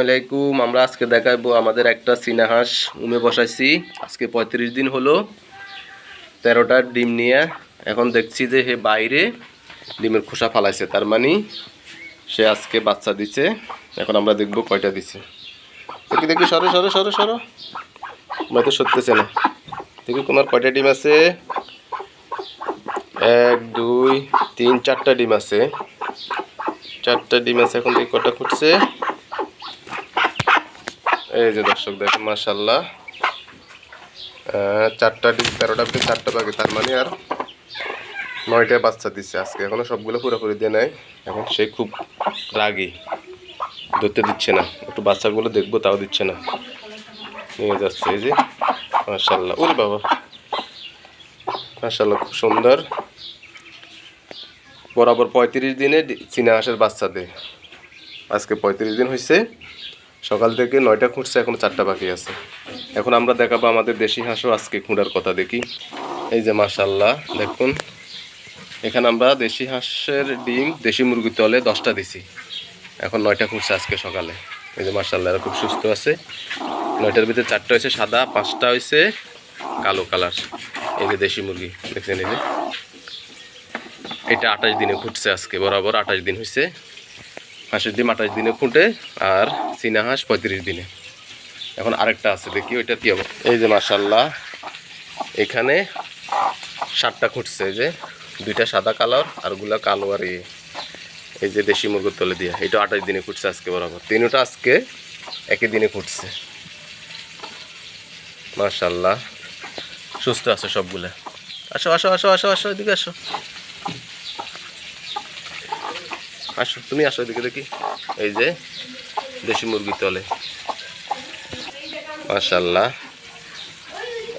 আসসালামাইকুম আমরা আজকে দেখাবো আমাদের একটা হাঁস। উমে বসাইছি, আজকে পঁয়ত্রিশ দিন হলো। তেরোটা ডিম নিয়ে, এখন দেখছি যে হে বাইরে ডিমের খোসা ফালাইছে, তার মানে সে আজকে বাচ্চা দিছে। এখন আমরা দেখব কয়টা দিছে। দেখি দেখি, সরো সরো সরো সরো। আমার তো সত্যছে না। দেখি, তোমার কয়টা ডিম আছে? এক, দুই, তিন, চারটা ডিম আছে। চারটা ডিম আছে, এখন দেখি কটা ফুটছে। এই যে দর্শক, দেখেন মাসাল্লাহ চারটা ডিম, তেরোটা ভিতরে চারটা বাকি তার মানে আর নয়টা বাচ্চা দিচ্ছে আজকে। এখনও সবগুলো পুরোপুরি দিয়ে নেয় এখন সে খুব রাগী। ধরতে দিচ্ছে না। একটু বাচ্চাগুলো দেখব, তাও দিচ্ছে না। নিয়ে যাচ্ছে, এই যে মাসাল্লাহ ওরে বাবা। মাসাল্লাহ খুব সুন্দর। বরাবর পঁয়ত্রিশ দিনে চীনা হাঁসের বাচ্চা দেয়। আজকে পঁয়ত্রিশ দিন হয়েছে সকাল থেকে নয়টা খুঁটছে এখন চারটা বাকি আছে। এখন আমরা দেখাবো আমাদের দেশি হাঁসও আজকে খুঁড়ার কথা দেখি। এই যে মাসাল্লাহ দেখুন। এখানে আমরা দেশি হাঁসের ডিম, দেশি মুরগির তলে দশটা দিছি। এখন নয়টা খুঁজছে আজকে সকালে। এই যে মাসাল্লাহ এরা খুব সুস্থ আছে। নয়টার ভিতরে চারটা হয়েছে সাদা, পাঁচটা হয়েছে কালো কালার। এই যে দেশি মুরগি, দেখছেন এই যে? এটা আঠাশ দিনে ফুটছে আজকে, বরাবর আঠাশ দিন হয়েছে। হাঁসের ডিম আঠাশ দিনে ফুটে আর চীনা হাঁস পঁয়ত্রিশ দিনে। এখন আরেকটা আছে, দেখি ওইটা কি হবে এই যে মাসাল্লাহ এখানে সাতটা খুঁটছে যে দুইটা সাদা কালার আরগুলা কালো আর ইয়ে এই যে দেশি মুরগির তলে দিয়ে। এটা আঠাশ দিনে ফুটছে আজকে বরাবর। তিনটা আজকে একই দিনে ফুটছে মাশাল্লাহ সুস্থ আছে সবগুলা। আসো আসো আসো আসো আসো, এদিকে আসো। আসো, তুমি আসো এদিকে দেখি। এই যে দেশি মুরগি তলে। মাশাল্লাহ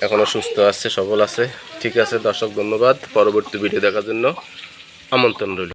এখনও সুস্থ আছে, সবল আছে। ঠিক আছে, দর্শক, ধন্যবাদ। পরবর্তী ভিডিও দেখার জন্য আমন্ত্রণ রইল।